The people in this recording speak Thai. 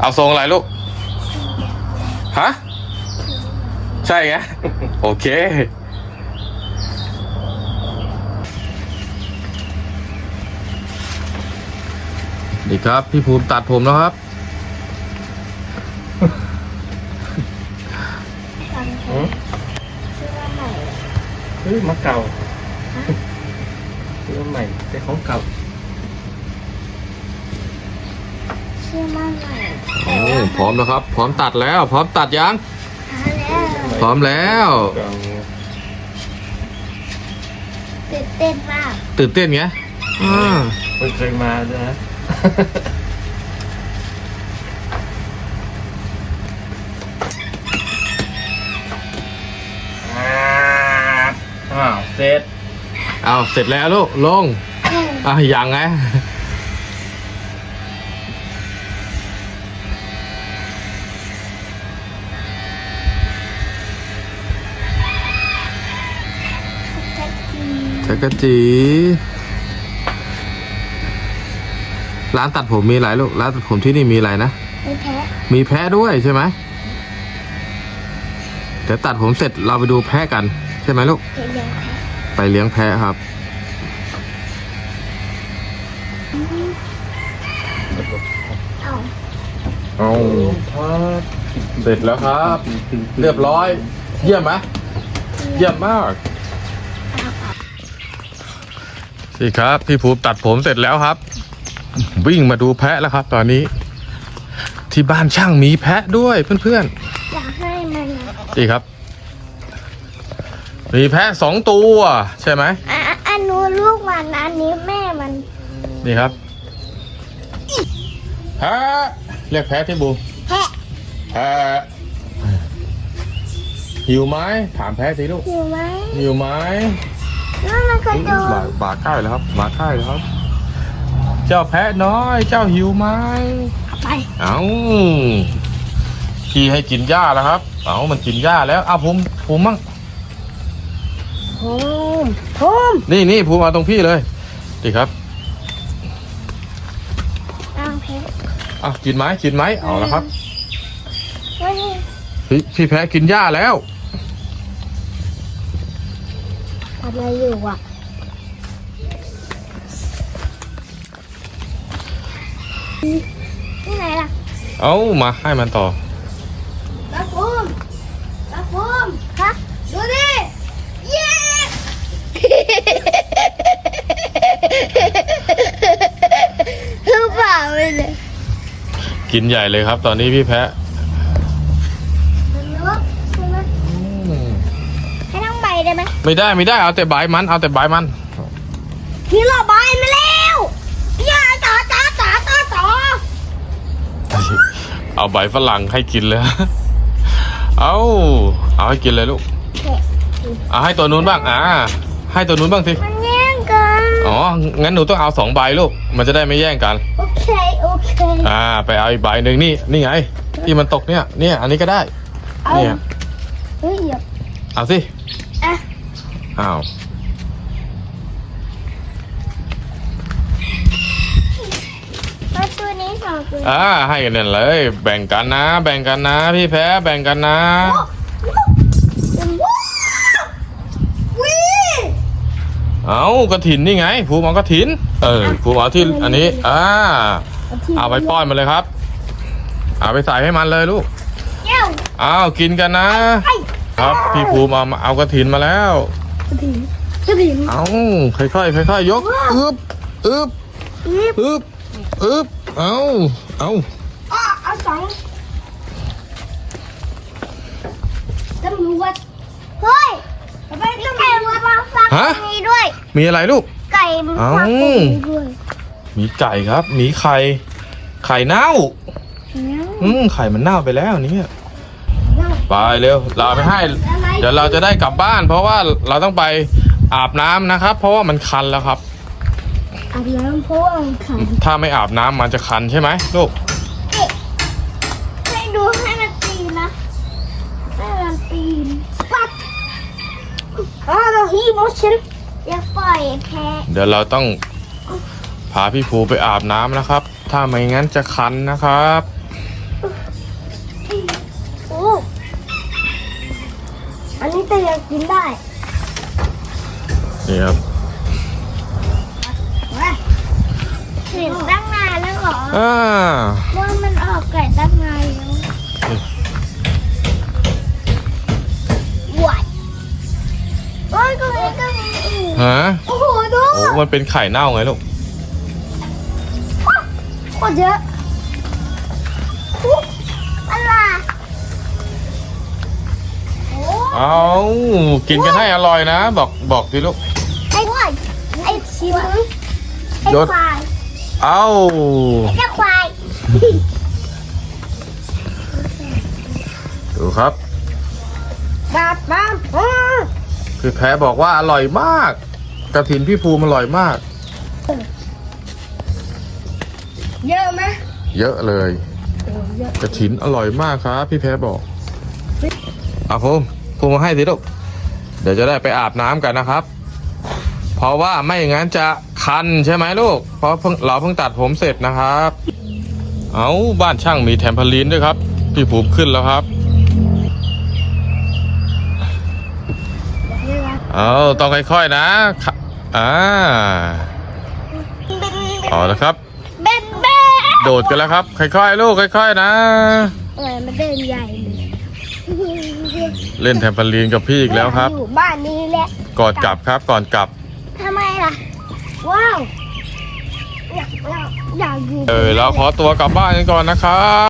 เอาทรงอะไรลูก ฮะ ใช่ไง โอเคดีครับ พี่ภูมิตัดผมแล้วครับฟังหือชื่อว่าใหม่เฮ้ยมาเก่าซื้อมาใหม่เป็นของเก่า ชื่อว่าใหม่โอ้พร้อมแล้วครับ พร้อมตัดแล้ว พร้อมตัดยังหาแล้วพร้อมแล้วเก่าตื่นเต้นมากตื่นเต้นไงอ่าเพิ่งเคยมาด้วยนะอ่าอ้าวเสร็จ เอาเสร็จแล้วลูกลงอะยังไง กรจีร้านตัดผมมีหลายลูกร้านตัดผมที่นี่มีอะไรนะไม่แพ้มีแพะด้วยใช่ไหมเดี๋ยวตัดผมเสร็จเราไปดูแพะกัน ใช่ไหมลูกเห็นยังแพ้ไปเลี้ยงแพะครับ เอาเอาพัดเสร็จแล้วครับ เรียบร้อย เยี่ยมไหมเยี่ยมมาก สิครับ พี่ภูมิตัดผมเสร็จแล้วครับ วิ่งมาดูแพะแล้วครับ ตอนนี้ ที่บ้านช่างมีแพะด้วยเพื่อนอยากให้มันๆนี่ครับ มีแพะสองตัวใช่ไหมอะอันนู้นลูกมันอันนี้แม่มันนี่ครับแพะเรียกแพะที่บูมแพะแพะหิวไหมถามแพะสิลูก อยู่ไหมหิวไหม นั่นมันกระโดบาดบาใกล้แล้วครับบาใกล้แล้วครับ เจ้าแพะน้อย เจ้าหิวไหมไปเอาพี่ให้กินหญ้าแล้วครับ เอามันกินหญ้าแล้วเอาภูมิภูมิมั่งภูมิภูมินี่นี่ภูมิเอาตรงพี่เลยดีครับเอาเพชรเอากินไหมกินไหมเอาแล้วครับว่านี่พี่พี่แพะกินหญ้าแล้ว อะไรอยู่อะที่ไหนล่ะเอามาให้มันต่อตาฟูมตาฟูมฮะดูดิเย้คือเปล่าเลยเลย กินใหญ่เลยครับ ตอนนี้พี่แพะ มันเนาะใช่ไหมให้ทั้งใบ ได้ไหมไม่ได้ไม่ได้เอาแต่ใบมัน เอาแต่ใบมันพี่เราใบมาแล้วอย่าต่อต่อต่อต่อต่อเอาใบฝรั่งให้กินเลย เอาเอาให้กินเลยลูก เอาให้ตัวนู้นบ้าง อ่า ให้ตัวนู้นบ้างสิ มันแย่งกันอ๋อ งั้นหนูต้องเอาสองใบลูก มันจะได้ไม่แย่งกัน โอเคโอเคอ่า ไปเอาอีกใบหนึ่งนี่ นี่ไง ที่มันตกเนี่ย เนี่ย อันนี้ก็ได้เอาเนี่ย เฮ้ยอย่าเอาสิ อะ อ้าวเอาตัวนี้สองตัวอ่าให้กันเนี่ยเลย แบ่งกันนะ แบ่งกันนะ พี่แพ้แบ่งกันนะว้าววิเอากระถินนี่ไงภูมิเอากระถิน เออภูมิเอาที่อันนี้ อ่า เอาไปป้อนมาเลยครับ เอาไปใส่ให้มันเลยลูกเจ้าอ้าวกินกันนะ ไอ้ครับพี่ภูมิเอามาเอากระถินมาแล้ว กระถิ่นกระถิ่นเอาค่อยๆค่อยๆยกอึบอึบนี่อึบอึบเอาเอาอ้อเอาสองตำรวจเฮ้ยทำไมต้องไก่มาฟังฟังตรงนี้ด้วย มีอะไรลูก ไก่มาฟังตรงนี้ด้วยมีไก่ครับ มีไข่ ไข่เน่า อืมไข่มันเน่าไปแล้วเนี่ยไปเร็วเราเอาไปให้ เดี๋ยวเราจะได้กลับบ้าน เพราะว่าเราต้องไปอาบน้ำนะครับ เพราะว่ามันคันแล้วครับ อาบน้ำเพราะว่ามันขังถ้าไม่อาบน้ำมันจะคันใช่ไหมลูกให้ดูให้มันปีนนะ ให้มันปีนปัดอ้าวเราฮีโมชันอย่าปล่อยแพ้เดี๋ยวเราต้องพาพี่ภูไปอาบน้ำนะครับ ถ้าไม่งั้นจะคันนะครับ อันนี้แต่ยังกินได้นี่ครับเห็นตั้งนานแล้วเหรออ่าว่ามันออกไก่ตั้งนานแล้วหวานโอ้ยก็มีก็มีอีกฮะโอ้โหดูโอ้มันเป็นไข่เน่าไงลูกโคตรเยอะ เอากินกันให้อร่อยนะ บอกบอกสิลูก ไอ้ไอ้ชิมไอ้ยศ ควายเอาไอ้ควายดูครับ บาบบ้าอืมพี่แพ้บอกว่าอร่อยมากกระถินพี่ภูมิอร่อยมาก เยอะไหมเยอะเลยเยอะ กระถินอร่อยมากครับ พี่แพ้บอกอะภูมิ ภูมิมาให้สิลูกเดี๋ยวจะได้ไปอาบน้ำกันนะครับ เพราะว่าไม่อย่างนั้นจะคันใช่ไหมลูก เพราะเราเพิ่งตัดผมเสร็จนะครับ เอาบ้านช่างมีแทมเพลีนด้วยครับ พี่ภูมิขึ้นแล้วครับ เอาต้องค่อยๆนะอ่าเอาละครับโดดกันแล้วครับ ค่อยๆลูกค่อยๆนะเออมันเดินใหญ่เลย เล่นแทมเปอลีนกับพี่อีกแล้วครับ อยู่บ้านนี้แหละก่อนกลับครับ ก่อนกลับ ทำไมล่ะ ว้าวอยากอยากอยากอยู่ เออเราขอตัวกลับบ้านกันก่อนนะครับ